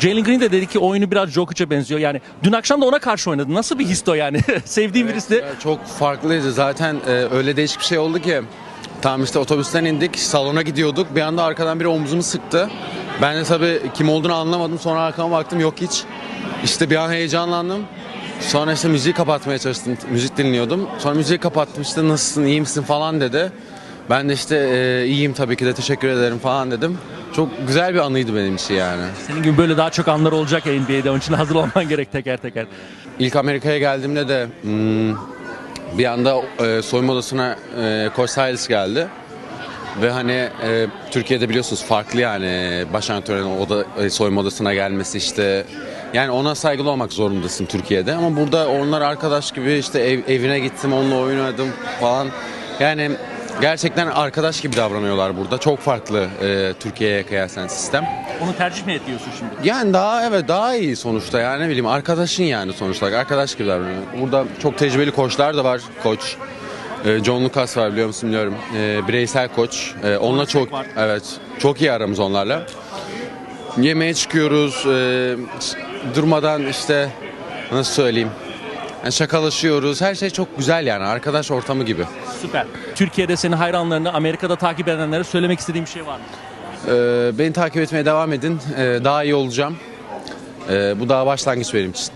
Jalen Green de dedi ki oyunu biraz Jokic'e benziyor. Yani dün akşam da ona karşı oynadı. Nasıl bir his o yani? Sevdiğim birisi de. Çok farklıydı. Zaten e, öyle değişik bir şey oldu ki. Tam işte otobüsten indik, salona gidiyorduk. Bir anda arkadan biri omzumu sıktı. Ben de tabii kim olduğunu anlamadım. Sonra arkama baktım yok hiç. İşte bir an heyecanlandım. Sonra işte müziği kapatmaya çalıştım. Müzik dinliyordum. Sonra müziği kapattım işte nasılsın, iyi misin falan dedi. Ben de işte e, iyiyim tabii ki de teşekkür ederim falan dedim. Çok güzel bir anıydı benim için yani. Senin gibi böyle daha çok anlar olacak ya NBA'de. Onun için hazır olman gerek teker teker. İlk Amerika'ya geldiğimde de hmm, bir anda e, soyunma odasına e, Coach Silas geldi. Ve hani e, Türkiye'de biliyorsunuz farklı yani baş antrenörün oda, e, soyunma odasına gelmesi işte yani ona saygılı olmak zorundasın Türkiye'de ama burada onlar arkadaş gibi işte ev- evine gittim onunla oynadım falan yani gerçekten arkadaş gibi davranıyorlar burada çok farklı e, Türkiye'ye kıyasen sistem. Onu tercih mi ediyorsun şimdi? Yani daha evet daha iyi sonuçta yani ne bileyim arkadaşın yani sonuçta arkadaş gibi davranıyor. Burada çok tecrübeli koçlar da var koç. Ee, John Lucas var biliyor musun bilmiyorum. Ee, bireysel koç. Ee, onunla çok var. evet çok iyi aramız onlarla. Yemeğe çıkıyoruz. ee, durmadan işte nasıl söyleyeyim? Yani şakalaşıyoruz. Her şey çok güzel yani arkadaş ortamı gibi. Süper. Türkiye'de senin hayranlarını, Amerika'da takip edenlere söylemek istediğim bir şey var mı? Ee, beni takip etmeye devam edin. Ee, daha iyi olacağım. Ee, bu daha başlangıç benim için.